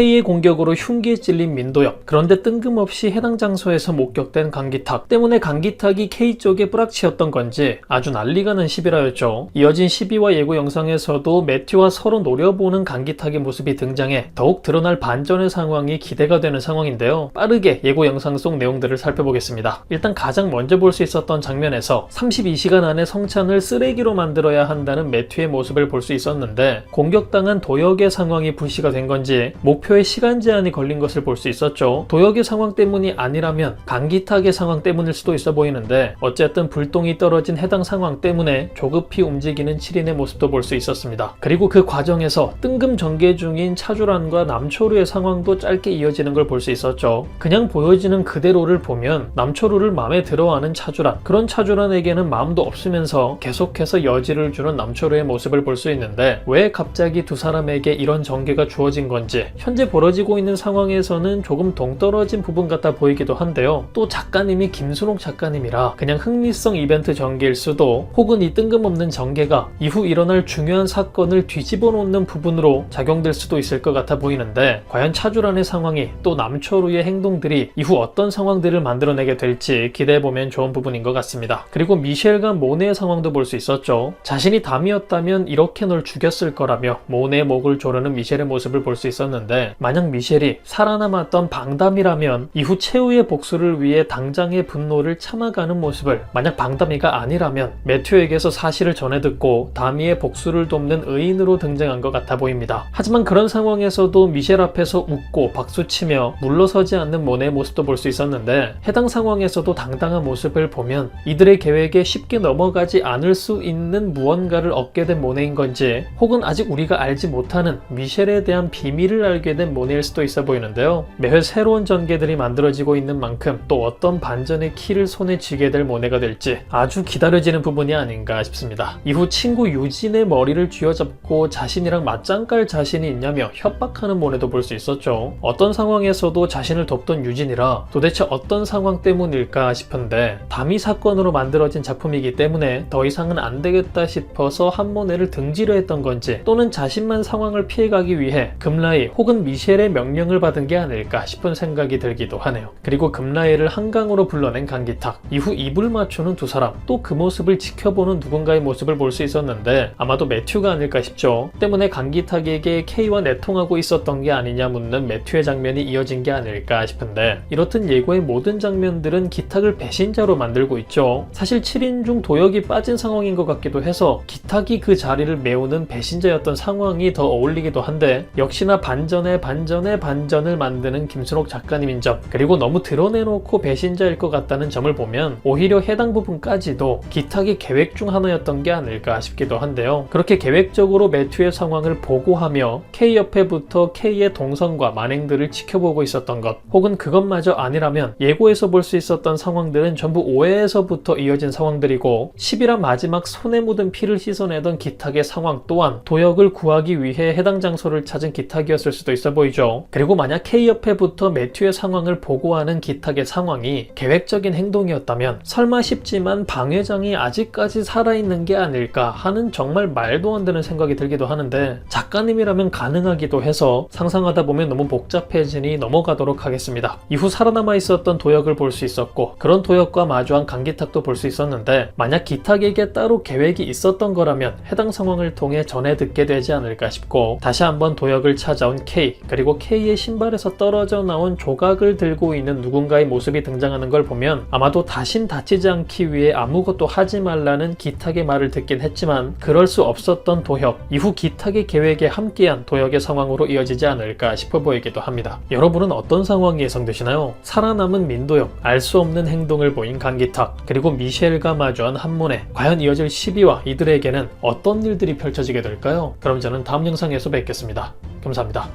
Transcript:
K의 공격으로 흉기에 찔린 민도엽. 그런데 뜬금없이 해당 장소에서 목격된 강기탁 때문에 강기탁이 K 쪽에 뿌락치였던 건지 아주 난리가 난 시비라였죠. 이어진 시비와 예고 영상에서도 매튜와 서로 노려보는 강기탁의 모습이 등장해 더욱 드러날 반전의 상황이 기대가 되는 상황인데요. 빠르게 예고 영상 속 내용들을 살펴보겠습니다. 일단 가장 먼저 볼 수 있었던 장면에서 32시간 안에 성찬을 쓰레기로 만들어야 한다는 매튜의 모습을 볼 수 있었는데 공격당한 도역의 상황이 불씨가 된 건지 목표 에 시간 제한이 걸린 것을 볼 수 있었죠. 도역의 상황 때문이 아니라면 강기탁의 상황 때문일 수도 있어 보이는데 어쨌든 불똥이 떨어진 해당 상황 때문에 조급히 움직이는 7인의 모습도 볼 수 있었습니다. 그리고 그 과정에서 뜬금 전개 중인 차주란과 남초루의 상황도 짧게 이어지는 걸 볼 수 있었죠. 그냥 보여지는 그대로를 보면 남초루를 마음에 들어하는 차주란 그런 차주란에게는 마음도 없으면서 계속해서 여지를 주는 남초루의 모습을 볼 수 있는데 왜 갑자기 두 사람에게 이런 전개가 주어진 건지 현재 벌어지고 있는 상황에서는 조금 동떨어진 부분 같아 보이기도 한데요. 또 작가님이 김순옥 작가님이라 그냥 흥미성 이벤트 전개일 수도 혹은 이 뜬금없는 전개가 이후 일어날 중요한 사건을 뒤집어 놓는 부분으로 작용될 수도 있을 것 같아 보이는데 과연 차주란의 상황이 또 남초루의 행동들이 이후 어떤 상황들을 만들어내게 될지 기대해보면 좋은 부분인 것 같습니다. 그리고 미셸과 모네의 상황도 볼 수 있었죠. 자신이 담이었다면 이렇게 널 죽였을 거라며 모네의 목을 조르는 미셸의 모습을 볼 수 있었는데 만약 미셸이 살아남았던 방담이라면 이후 최후의 복수를 위해 당장의 분노를 참아가는 모습을 만약 방담이가 아니라면 매튜에게서 사실을 전해 듣고 다미의 복수를 돕는 의인으로 등장한 것 같아 보입니다. 하지만 그런 상황에서도 미셸 앞에서 웃고 박수치며 물러서지 않는 모네의 모습도 볼 수 있었는데 해당 상황에서도 당당한 모습을 보면 이들의 계획에 쉽게 넘어가지 않을 수 있는 무언가를 얻게 된 모네인 건지 혹은 아직 우리가 알지 못하는 미셸에 대한 비밀을 알게 된 모네일 수도 있어 보이는데요. 매회 새로운 전개들이 만들어지고 있는 만큼 또 어떤 반전의 키를 손에 쥐게 될 모네가 될지 아주 기다려지는 부분이 아닌가 싶습니다. 이후 친구 유진의 머리를 쥐어잡고 자신이랑 맞짱 깔 자신이 있냐며 협박하는 모네도 볼 수 있었죠. 어떤 상황에서도 자신을 돕던 유진이라 도대체 어떤 상황 때문일까 싶은데 담이 사건으로 만들어진 작품이기 때문에 더 이상은 안 되겠다 싶어서 한 모네를 등지려 했던 건지 또는 자신만 상황을 피해가기 위해 금라이 혹은 미셸의 명령을 받은 게 아닐까 싶은 생각이 들기도 하네요. 그리고 금라이를 한강으로 불러낸 강기탁 이후 입을 맞추는 두 사람 또 그 모습을 지켜보는 누군가의 모습을 볼 수 있었는데 아마도 매튜가 아닐까 싶죠. 때문에 강기탁에게 K와 내통하고 있었던 게 아니냐 묻는 매튜의 장면이 이어진 게 아닐까 싶은데 이렇듯 예고의 모든 장면들은 기탁을 배신자로 만들고 있죠. 사실 7인 중 도역이 빠진 상황인 것 같기도 해서 기탁이 그 자리를 메우는 배신자였던 상황이 더 어울리기도 한데 역시나 반전에 반전에 반전을 만드는 김순옥 작가님인 점 그리고 너무 드러내놓고 배신자일 것 같다는 점을 보면 오히려 해당 부분까지도 기탁이 계획 중 하나였던 게 아닐까 싶기도 한데요. 그렇게 계획적으로 매튜의 상황을 보고하며 K 옆에부터 K의 동선과 만행들을 지켜보고 있었던 것 혹은 그것마저 아니라면 예고에서 볼 수 있었던 상황들은 전부 오해에서부터 이어진 상황들이고 10이라 마지막 손에 묻은 피를 씻어내던 기탁의 상황 또한 도역을 구하기 위해 해당 장소를 찾은 기탁이었을 수도 있어 보이죠. 그리고 만약 K 옆에부터 매튜의 상황을 보고하는 기탁의 상황이 계획적인 행동이었다면 설마 싶지만 방 회장이 아직까지 살아있는 게 아닐까 하는 정말 말도 안 되는 생각이 들기도 하는데 작가님이라면 가능하기도 해서 상상하다 보면 너무 복잡해지니 넘어가도록 하겠습니다. 이후 살아남아 있었던 도역을 볼 수 있었고 그런 도역과 마주한 강기탁도 볼 수 있었는데 만약 기탁에게 따로 계획이 있었던 거라면 해당 상황을 통해 전해 듣게 되지 않을까 싶고 다시 한번 도역을 찾아온 K 그리고 K의 신발에서 떨어져 나온 조각을 들고 있는 누군가의 모습이 등장하는 걸 보면 아마도 다신 다치지 않기 위해 아무것도 하지 말라는 기탁의 말을 듣긴 했지만 그럴 수 없었던 도역 이후 기탁의 계획에 함께한 도역의 상황으로 이어지지 않을까 싶어 보이기도 합니다. 여러분은 어떤 상황이 예상되시나요? 살아남은 민도역, 알수 없는 행동을 보인 강기탁, 그리고 미셸과 마주한 한문에 과연 이어질 시비와 이들에게는 어떤 일들이 펼쳐지게 될까요? 그럼 저는 다음 영상에서 뵙겠습니다. 감사합니다.